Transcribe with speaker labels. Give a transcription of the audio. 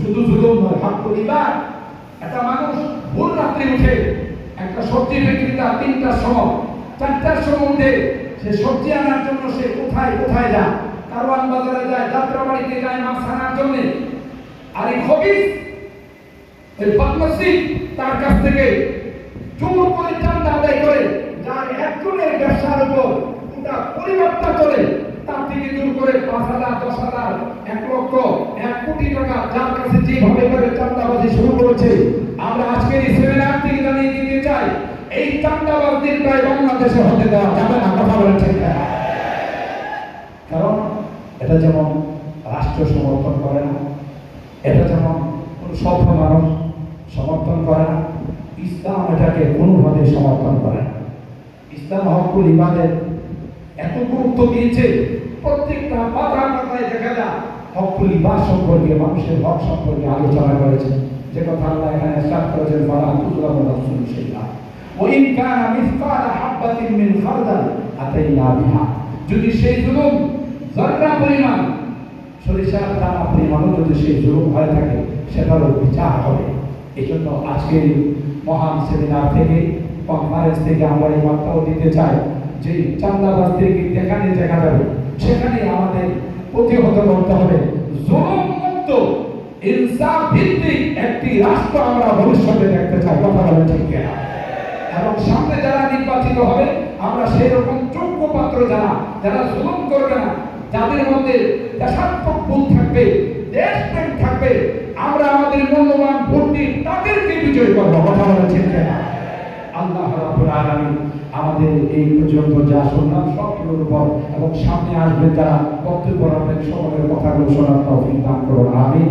Speaker 1: শুধু জুলুম নয় হকুল ইবাদ একটা মানুষ ভোর রাত্রে উঠে একটা সবজি বিক্রেতা তিনটার সময়, চারটার সময় সে সবজি আনার জন্য সে কোথায় কোথায় যায়? কারওয়ান বাজারে যায়, যাত্রাবাড়িতে যায়, মাছ আনার জন্য। আর এই খবিস, এই বদমাসি তার কাছ থেকে জোর করে চান্দা আদায় করে, যার একজনের ব্যবসার উপর গোটা পরিবারটা চলে, তার থেকে দূর করে পাঁচ হাজার, দশ লক্ষ এক কোটি টাকা যার কাছে যেভাবে করে চান্দাবাজি শুরু করেছে, আমরা আজকের এই সেমিনার থেকে জানিয়ে দিতে চাই, এই চান্দাবাজির প্রায় বাংলাদেশে হতে দেওয়া যাবে না, কথা বলেন ঠিক কারণ এটা যেমন রাষ্ট্র সমর্থন করে না, এটা যেমন কোন সভ্য মানুষ সমর্থন করে না, ইসলাম এটাকে কোনোভাবে সমর্থন করে না। ইসলাম হকুল ইবাদের এত গুরুত্ব দিয়েছে, প্রত্যেকটা পাতায় পাতায় দেখা যায় হকুল ইবাদ সম্পর্কে, মানুষের হক সম্পর্কে আলোচনা করেছে যে কথা আল্লাহ এখানে স্টার্ট করেছেন ফালা তুজলা মিন বিহা। যদি সেই জুলুম জর্রা পরিমাণ, সরিষার দানা পরিমাণও যদি সেই জুলুম হয়ে থাকে, সেটারও বিচার হবে। এই জন্য আজকের মহান সেমিনার থেকে কনফারেন্স থেকে আমরা এই বার্তাও দিতে চাই যে চান্দাবাজদেরকে যেখানে দেখা যাবে সেখানে আমাদের প্রতিহত করতে হবে। জুলুম ইনসাফ ভিত্তিক একটি রাষ্ট্র আমরা ভবিষ্যতে দেখতে চাই, কথা বলেন ঠিক কিনা? এবং সামনে যারা নির্বাচিত হবে, আমরা সেই রকম যোগ্য পাত্র যারা যারা জুলুম করবে না, যাদের মধ্যে দেশাত্মক বোধ থাকবে, দেশপ্রেম থাকবে, আমরা আমাদের মূল্যবান ভোট দিয়ে তাদেরকে বিজয় করব, কথা বলেন ঠিক আল্লাহ রাব্বুল আলামিন আমাদের এই পর্যন্ত যা শুনলাম সবগুলোর উপর এবং সামনে আসবে যারা বক্তব্য রাখবেন সকলের কথাগুলো শোনার দান করুন। আমিন।